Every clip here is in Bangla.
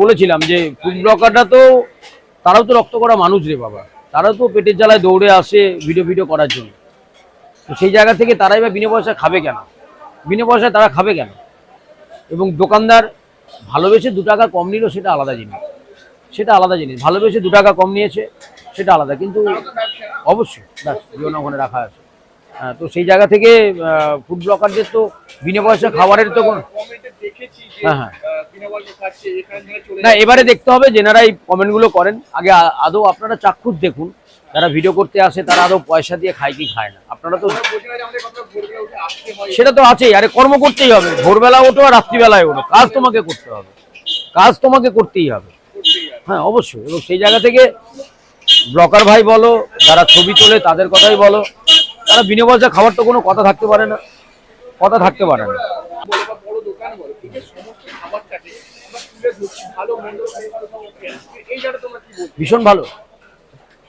বলেছিলাম যে ফুড ব্লগাররা তো, তারাও তো রক্ত করা মানুষ রে বাবা। তারাও তো পেটের জ্বালায় দৌড়ে আসে ভিডিও ভিডিও করার জন্য। তো সেই জায়গা থেকে তারাই বা বিনা পয়সা খাবে কেন? বিনা পয়সায় তারা খাবে কেন? এবং দোকানদার ভালোবেসে দু টাকা কম নিল সেটা আলাদা জিনিস। সেটা আলাদা জিনিস। ভালোবেসে দু টাকা কম নিয়েছে সেটা আলাদা। কিন্তু অবশ্যই, ব্যাস জীবন ওখানে রাখা আছে। হ্যাঁ তো সেই জায়গা থেকে ফুড ব্লকারদের তো বিনা পয়সা খাবারের তো কোনো হ্যাঁ, হ্যাঁ। না এবারে দেখতে হবে যেনারা এই কমেন্টগুলো করেন। আগে আদৌ আপনারা চাক্ষুষ দেখুন যারা ভিডিও করতে আসে তারা আদৌ পয়সা দিয়ে খায় কি খায় না। আপনারা তো সেটা তো আছেই আরে কর্ম করতেই হবে। ভোরবেলা ওঠো আর রাত্রিবেলায় ওঠো। কাজ তোমাকে করতে হবে। কাজ তোমাকে করতেই হবে। হ্যাঁ অবশ্যই। এবং সেই জায়গা থেকে ব্লকার ভাই বলো যারা ছবি তোলে তাদের কথাই বলো। তারা বিনা পয়সা খাওয়ার তো কোনো কথা থাকতে পারে না। কথা থাকতে পারে না বলো বা বড় দোকান বলো এই ভীষণ ভালো।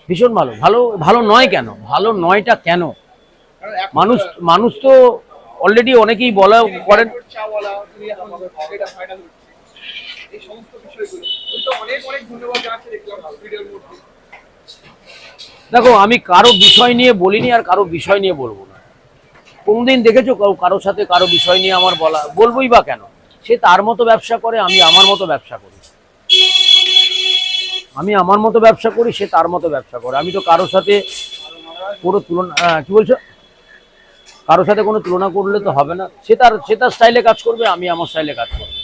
ভীষণ ভালো। ভালো ভালো নয় কেন? ভালো নয়টা কেন? মানুষ মানুষ তো অলরেডি অনেকেই বলা করেন। দেখো, আমি কারও বিষয় নিয়ে বলিনি আর কারও বিষয় নিয়ে বলব না। কোনদিন দেখেছ কারও, কারোর সাথে কারও বিষয় নিয়ে আমার বলা? বলবোই বা কেন? সে তার মতো ব্যবসা করে, আমি আমার মতো ব্যবসা করি। আমি আমার মতো ব্যবসা করি, সে তার মতো ব্যবসা করে। আমি তো কারোর সাথে কোনো তুলনা কি বলছো? কারোর সাথে কোনো তুলনা করলে তো হবে না। সে তার সে তার স্টাইলে কাজ করবে, আমি আমার স্টাইলে কাজ করব।